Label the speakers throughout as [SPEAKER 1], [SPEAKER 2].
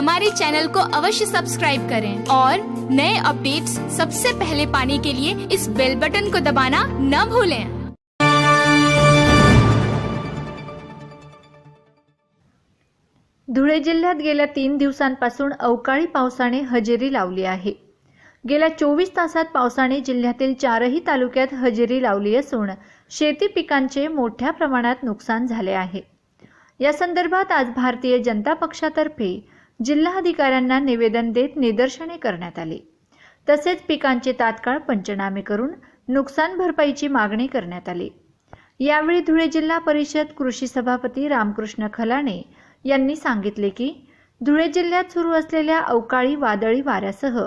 [SPEAKER 1] हमारे चैनल को अवश्य सब्सक्राइब करें और नए अपडेट्स सबसे पहले पाने के लिए इस बेल बटन को दबाना न भूलें।
[SPEAKER 2] धुळे जिल्ह्यात गेल्या तीन दिवसांपासून अवकाळी पावसाने हजेरी लावली आहे. गेल्या चोवीस तासात पावसाने जिल्ह्यातील चारही तालुक्यात हजेरी लावली असून शेती पिकांचे मोठ्या प्रमाणात नुकसान झाले आहे. या संदर्भात आज भारतीय जनता पक्षातर्फे जिल्हाधिकाऱ्यांना निवेदन देत निदर्शने करण्यात आली. तसेच पिकांचे तात्काळ पंचनामे करून नुकसान भरपाईची मागणी करण्यात आली. यावेळी धुळे जिल्हा परिषद कृषी सभापती रामकृष्ण खलाणे यांनी सांगितले की धुळे जिल्ह्यात सुरू असलेल्या अवकाळी वादळी वाऱ्यासह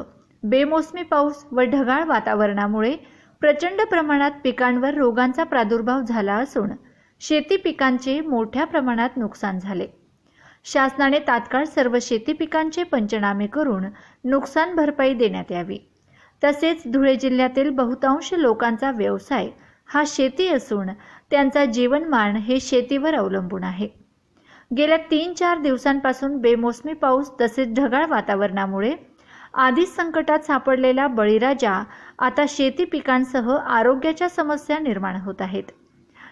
[SPEAKER 2] बेमोसमी पाऊस व ढगाळ वातावरणामुळे प्रचंड प्रमाणात पिकांवर रोगांचा प्रादुर्भाव झाला असून शेती पिकांचे मोठ्या प्रमाणात नुकसान झाले. शासनाने तात्काळ सर्व शेती पिकांचे पंचनामे करून नुकसान भरपाई देण्यात यावी. तसेच धुळे जिल्ह्यातील बहुतांश लोकांचा व्यवसाय हा शेती असून त्यांचा जीवनमान हे शेतीवर अवलंबून आहे. गेल्या तीन चार दिवसांपासून बेमोसमी पाऊस तसेच ढगाळ वातावरणामुळे आधीच संकटात सापडलेला बळीराजा आता शेती पिकांसह आरोग्याच्या समस्या निर्माण होत आहेत.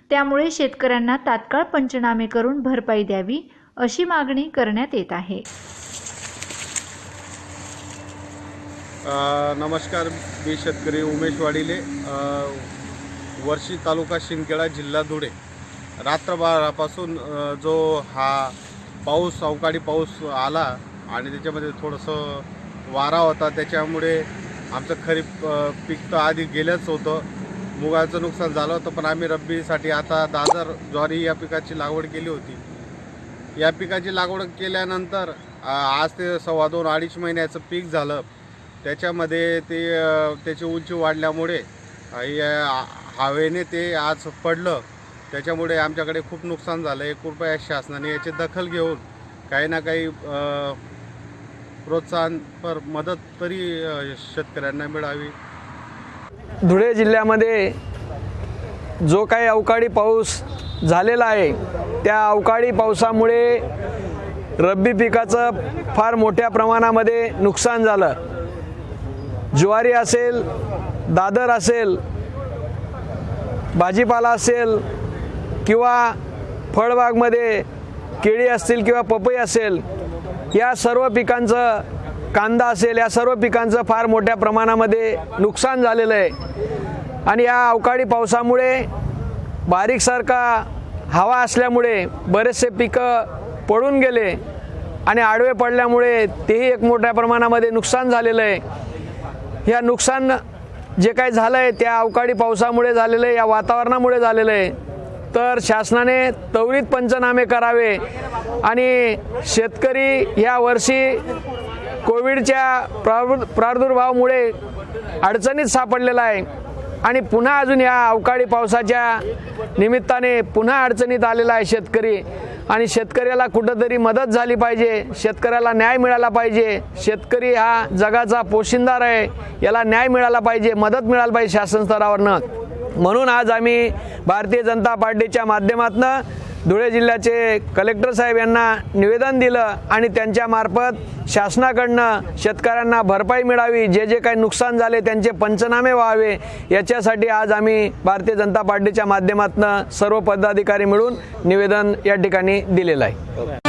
[SPEAKER 2] त्यामुळे शेतकऱ्यांना तात्काळ पंचनामे करून भरपाई द्यावी अशी मागणी करण्यात येत आहे.
[SPEAKER 3] नमस्कार मी शेतकरी उमेश वाडिले. वर्षी तालुका शिंदखेडा जिल्हा धुळे. रात्रभरापासून जो हा पाऊस अवकाळी पाऊस आला आणि त्याच्यामध्ये थोडंसं वारा होता त्याच्यामुळे आमचं खरीप पीक तर आधी गेलंच होतं. मुगाचं नुकसान झालं होतं पण आम्ही रब्बीसाठी आता दादर ज्वारी या पिकाची लागवड केली होती. या पिकाची लागवड केल्यानंतर आज ते सव्वा दोन अडीच महिन्याचं पीक झालं. त्याच्यामध्ये ते त्याची उंची वाढल्यामुळे या हवेने ते आज पडलं. त्याच्यामुळे आमच्याकडे खूप नुकसान झालं. आहे कृपया शासनाने याची दखल घेऊन काही ना काही प्रोत्साहनपर मदत तरी शेतकऱ्यांना मिळावी.
[SPEAKER 4] धुळे जिल्ह्यामध्ये जो काही अवकाळी पाऊस झालेला आहे त्या अवकाळी पावसामुळे रब्बी पिकाचं फार मोठ्या प्रमाणामध्ये नुकसान झालं. ज्वारी असेल दादर असेल भाजीपाला असेल किंवा फळबागमध्ये केळी असतील किंवा पपई असेल या सर्व पिकांचं कांदा असेल या सर्व पिकांचं फार मोठ्या प्रमाणामध्ये नुकसान झालेलं आहे. आणि या अवकाळी पावसामुळे बारीकसारखा हवा असल्यामुळे बरेचसे पिकं पडून गेले आणि आडवे पडल्यामुळे तेही एक मोठ्या प्रमाणामध्ये नुकसान झालेलं आहे. या नुकसान जे काही झालं आहे त्या अवकाळी पावसामुळे झालेलं आहे या वातावरणामुळे झालेलं आहे. तर शासनाने त्वरित पंचनामे करावे आणि शेतकरी या वर्षी कोविडच्या प्रादुर्भावामुळे अडचणीत सापडलेला आहे. आणि पुन्हा अजून या अवकाळी पावसाच्या निमित्ताने पुन्हा अडचणीत आलेला आहे शेतकरी. आणि शेतकऱ्याला कुठंतरी मदत झाली पाहिजे शेतकऱ्याला न्याय मिळाला पाहिजे. शेतकरी हा जगाचा पोशिंदार आहे याला न्याय मिळाला पाहिजे मदत मिळाली पाहिजे शासन स्तरावरनं. म्हणून आज आम्ही भारतीय जनता पार्टीच्या माध्यमातून धुळे जिल्ह्याचे कलेक्टर साहेब यांना निवेदन दिलं आणि त्यांच्यामार्फत शासनाकडनं शेतकऱ्यांना भरपाई मिळावी जे जे काही नुकसान झाले त्यांचे पंचनामे व्हावे याच्यासाठी आज आम्ही भारतीय जनता पार्टीच्या माध्यमातून सर्व पदाधिकारी मिळून निवेदन या ठिकाणी दिलेलं आहे.